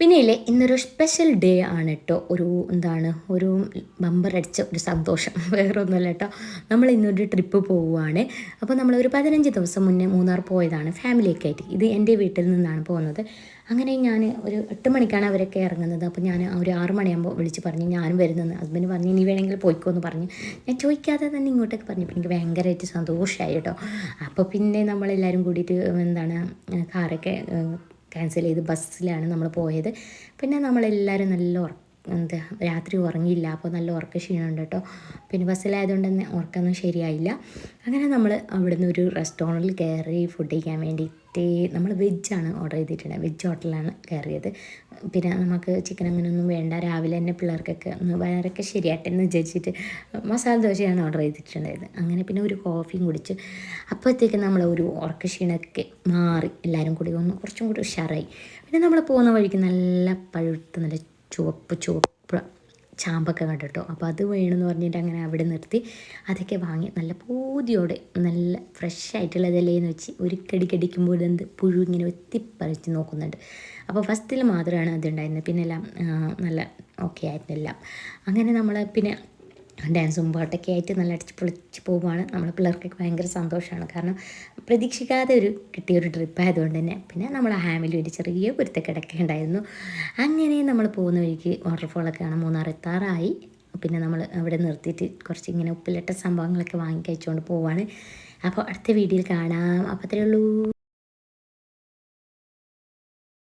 പിന്നെ ഇല്ലേ ഇന്നൊരു സ്പെഷ്യൽ ഡേ ആണ് കേട്ടോ ഒരു എന്താണ് ഒരു ബമ്പർ അടിച്ച ഒരു സന്തോഷം. വേറെ ഒന്നുമല്ല കേട്ടോ നമ്മൾ ഇന്നൊരു ട്രിപ്പ് പോവുകയാണ് അപ്പോൾ നമ്മൾ ഒരു പതിനഞ്ച് ദിവസം മുന്നേ മൂന്നാർ പോയതാണ്. ഫാമിലിയൊക്കെ ആയിട്ട്. ഇത് എന്റെ വീട്ടിൽ നിന്നാണ് പോകുന്നത്. അങ്ങനെ ഞാൻ ഒരു എട്ട് മണിക്കാണ് അവരൊക്കെ ഇറങ്ങുന്നത്. അപ്പോൾ ഞാൻ ഒരു ആറ് മണിയാകുമ്പോൾ വിളിച്ച് പറഞ്ഞു ഞാനും വരുന്നെന്ന്. ഹസ്ബൻഡ് പറഞ്ഞു ഇനി വേണമെങ്കിൽ പോയിക്കോ എന്ന് പറഞ്ഞു. ഞാൻ ചോദിക്കാതെ തന്നെ ഇങ്ങോട്ടേക്ക് പറഞ്ഞു. എനിക്ക് ഭയങ്കരമായിട്ട് സന്തോഷമായി കേട്ടോ അപ്പോൾ പിന്നെ നമ്മളെല്ലാവരും കൂടിയിട്ട് എന്താണ് കാറൊക്കെ ക്യാൻസൽ ചെയ്ത് ബസ്സിലാണ് നമ്മൾ പോയത്. പിന്നെ നമ്മളെല്ലാവരും നല്ല എന്താ രാത്രി ഉറങ്ങിയില്ല അപ്പോൾ നല്ല ഉറക്ക ക്ഷീണമുണ്ട് കേട്ടോ. പിന്നെ ബസ്സിലായതുകൊണ്ട് തന്നെ ഉറക്കമൊന്നും ശരിയായില്ല. അങ്ങനെ നമ്മൾ അവിടുന്ന് ഒരു റെസ്റ്റോറന്റിൽ കയറി ഫുഡ് കഴിക്കാൻ വേണ്ടിയിട്ട് നമ്മൾ വെജാണ് ഓർഡർ ചെയ്തിട്ടുള്ളത് വെജ് ഹോട്ടലാണ് കയറിയത്. പിന്നെ നമുക്ക് ചിക്കൻ അങ്ങനെയൊന്നും വേണ്ട. രാവിലെ തന്നെ പിള്ളേർക്കൊക്കെ ഒന്ന് വയറൊക്കെ ശരിയാട്ടെ എന്ന് വിചാരിച്ചിട്ട് മസാല ദോശയാണ് ഓർഡർ ചെയ്തിട്ടുണ്ടായത് അങ്ങനെ പിന്നെ ഒരു കോഫിയും കുടിച്ച് അപ്പോഴത്തേക്ക് നമ്മൾ ഒരു ഉറക്ക ക്ഷീണമൊക്കെ മാറി. എല്ലാവരും കൂടി ഒന്ന് കുറച്ചും കൂടി ഉഷാറായി. പിന്നെ നമ്മൾ പോകുന്ന വഴിക്ക് നല്ല പഴുത്ത നല്ല ചുവപ്പ് ചുവപ്പ് ചാമ്പൊക്കെ കണ്ടിട്ടോ. അപ്പോൾ അത് വേണമെന്ന് പറഞ്ഞിട്ട് അങ്ങനെ അവിടെ നിർത്തി. അതൊക്കെ വാങ്ങി നല്ല പൂതിയോടെ നല്ല ഫ്രഷ് ആയിട്ടുള്ളതല്ലേന്ന് വെച്ച് ഒരു കടി കടിക്കുമ്പോൾ എന്ത് പുഴു ഇങ്ങനെ ഒത്തിപ്പറിച്ച് നോക്കുന്നുണ്ട്. അപ്പോൾ ഫസ്റ്റിൽ മാത്രമാണ് അതുണ്ടായിരുന്നത് പിന്നെ എല്ലാം നല്ല ഓക്കെ ആയിരുന്നെല്ലാം. അങ്ങനെ നമ്മൾ പിന്നെ ഡാൻസും പാട്ടൊക്കെ ആയിട്ട് നല്ല അടിച്ച് പൊളിച്ച് പോവുകയാണ് നമ്മളെ പിള്ളേർക്കൊക്കെ ഭയങ്കര സന്തോഷമാണ്. കാരണം പ്രതീക്ഷിക്കാതെ ഒരു കിട്ടിയ ഒരു ട്രിപ്പ് ആയതുകൊണ്ട് തന്നെ. പിന്നെ നമ്മൾ ഹാമിലി ഒരു ചെറിയ പൊരുത്തക്കിടക്കെ ഉണ്ടായിരുന്നു. അങ്ങനെ നമ്മൾ പോകുന്ന വഴിക്ക് വാട്ടർഫോളൊക്കെ ആണ് മൂന്നാർ എത്താറായി. പിന്നെ നമ്മൾ അവിടെ നിർത്തിയിട്ട് കുറച്ച് ഇങ്ങനെ ഉപ്പിലിട്ട സംഭവങ്ങളൊക്കെ വാങ്ങി കഴിച്ചുകൊണ്ട് പോവാണ്. അപ്പോൾ അടുത്ത വീഡിയോയിൽ കാണാം. അപ്പോൾ അത്രയേ ഉള്ളൂ.